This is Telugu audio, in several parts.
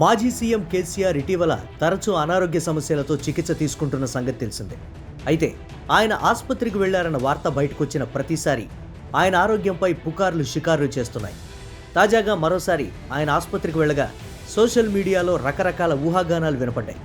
మాజీ సీఎం కేసీఆర్ ఇటీవల తరచూ అనారోగ్య సమస్యలతో చికిత్స తీసుకుంటున్న సంగతి తెలిసిందే. అయితే ఆయన ఆసుపత్రికి వెళ్ళారన్న వార్త బయటకొచ్చిన ప్రతిసారి ఆయన ఆరోగ్యంపై పుకార్లు షికార్లు చేస్తున్నాయి. తాజాగా మరోసారి ఆయన ఆసుపత్రికి వెళ్ళగా సోషల్ మీడియాలో రకరకాల ఊహాగానాలు వినపడ్డాయి.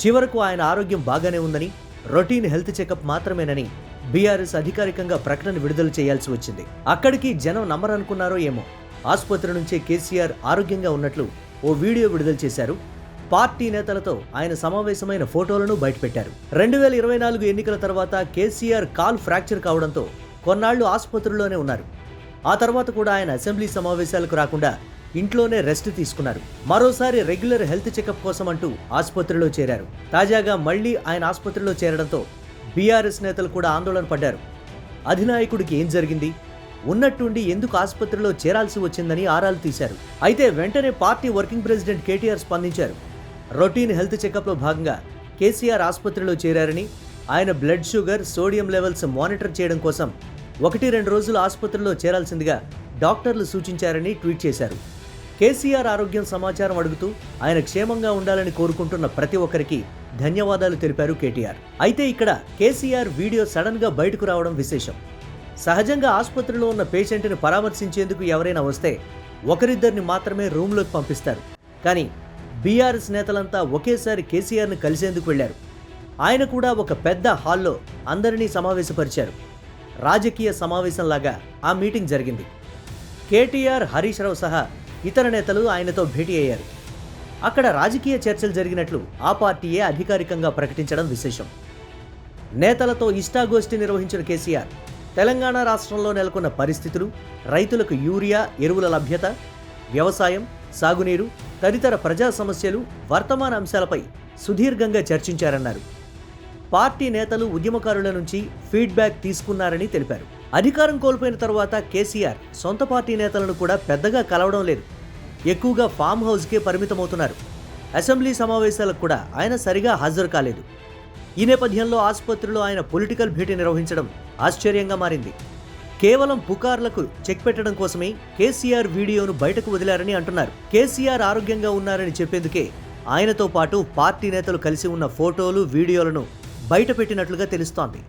చివరకు ఆయన ఆరోగ్యం బాగానే ఉందని రొటీన్ హెల్త్ చెకప్ మాత్రమేనని బీఆర్ఎస్ అధికారికంగా ప్రకటన విడుదల చేయాల్సి వచ్చింది. అక్కడికి జనం నమ్మరనుకున్నారో ఏమో. ఆసుపత్రి నుంచే కేసీఆర్ ఆరోగ్యంగా ఉన్నట్లు ఓ వీడియో విడుదల చేశారు. పార్టీ నేతలతో ఆయన సమావేశమైన ఫోటోలను బయటపెట్టారు. రెండు వేల ఇరవై నాలుగు ఎన్నికల తర్వాత కేసీఆర్ కాల్ ఫ్రాక్చర్ కావడంతో కొన్నాళ్ళు ఆసుపత్రిలోనే ఉన్నారు. ఆ తర్వాత కూడా ఆయన అసెంబ్లీ సమావేశాలకు రాకుండా ఇంట్లోనే రెస్ట్ తీసుకున్నారు. మరోసారి రెగ్యులర్ హెల్త్ చెకప్ కోసం అంటూ ఆసుపత్రిలో చేరారు. తాజాగా మళ్ళీ ఆయన ఆసుపత్రిలో చేరడంతో బీఆర్ఎస్ నేతలు కూడా ఆందోళన పడ్డారు. అధినాయకుడికి ఏం జరిగింది? ఉన్నట్టుండి ఎందుకు ఆసుపత్రిలో చేరాల్సి వచ్చిందని ఆరాలు తీశారు. అయితే వెంటనే పార్టీ వర్కింగ్ ప్రెసిడెంట్ కేటీఆర్ స్పందించారు. రొటీన్ హెల్త్ చెకప్లో భాగంగా కేసీఆర్ ఆసుపత్రిలో చేరారని ఆయన blood sugar sodium levels monitor చేయడం కోసం ఒకటి రెండు రోజులు ఆసుపత్రిలో చేరాల్సిందిగా డాక్టర్లు సూచించారని ట్వీట్ చేశారు. కేసీఆర్ ఆరోగ్యం సమాచారం అడుగుతూ ఆయన క్షేమంగా ఉండాలని కోరుకుంటున్న ప్రతి ఒక్కరికి ధన్యవాదాలు తెలిపారు కేటీఆర్. అయితే ఇక్కడ కేసీఆర్ వీడియో సడన్గా బయటకు రావడం విశేషం. సహజంగా ఆసుపత్రిలో ఉన్న పేషెంట్ని పరామర్శించేందుకు ఎవరైనా వస్తే ఒకరిద్దరిని మాత్రమే రూమ్లోకి పంపిస్తారు. కానీ బీఆర్ఎస్ నేతలంతా ఒకేసారి కేసీఆర్ని కలిసేందుకు వెళ్ళారు ఆయన కూడా ఒక పెద్ద హాల్లో అందరినీ సమావేశపరిచారు. రాజకీయ సమావేశంలాగా ఆ మీటింగ్ జరిగింది. కేటీఆర్ హరీష్ రావు సహా ఇతర నేతలు ఆయనతో భేటీ అయ్యారు. అక్కడ రాజకీయ చర్చలు జరిగినట్లు ఆ పార్టీయే అధికారికంగా ప్రకటించడం విశేషం. నేతలతో ఇష్టాగోష్ఠి నిర్వహించిన కేసీఆర్ తెలంగాణ రాష్ట్రంలో నెలకొన్న పరిస్థితులు రైతులకు యూరియా ఎరువుల లభ్యత వ్యవసాయం సాగునీరు తదితర ప్రజా సమస్యలు వర్తమాన అంశాలపై సుదీర్ఘంగా చర్చించారన్నారు. పార్టీ నేతలు ఉద్యమకారుల నుంచి ఫీడ్బ్యాక్ తీసుకున్నారని తెలిపారు. అధికారం కోల్పోయిన తర్వాత కేసీఆర్ సొంత పార్టీ నేతలను కూడా పెద్దగా కలవడం లేదు. ఎక్కువగా ఫామ్ హౌస్కే పరిమితమవుతున్నారు. అసెంబ్లీ సమావేశాలకు కూడా ఆయన సరిగా హాజరు కాలేదు. ఈ నేపథ్యంలో ఆసుపత్రిలో ఆయన పొలిటికల్ భేటీ నిర్వహించడం ఆశ్చర్యంగా మారింది. కేవలం పుకార్లకు చెక్ పెట్టడం కోసమే కేసీఆర్ వీడియోను బయటకు వదిలారని అంటున్నారు. కేసీఆర్ ఆరోగ్యంగా ఉన్నారని చెప్పేందుకే ఆయనతో పాటు పార్టీ నేతలు కలిసి ఉన్న ఫోటోలు వీడియోలను బయటపెట్టినట్లుగా తెలుస్తోంది.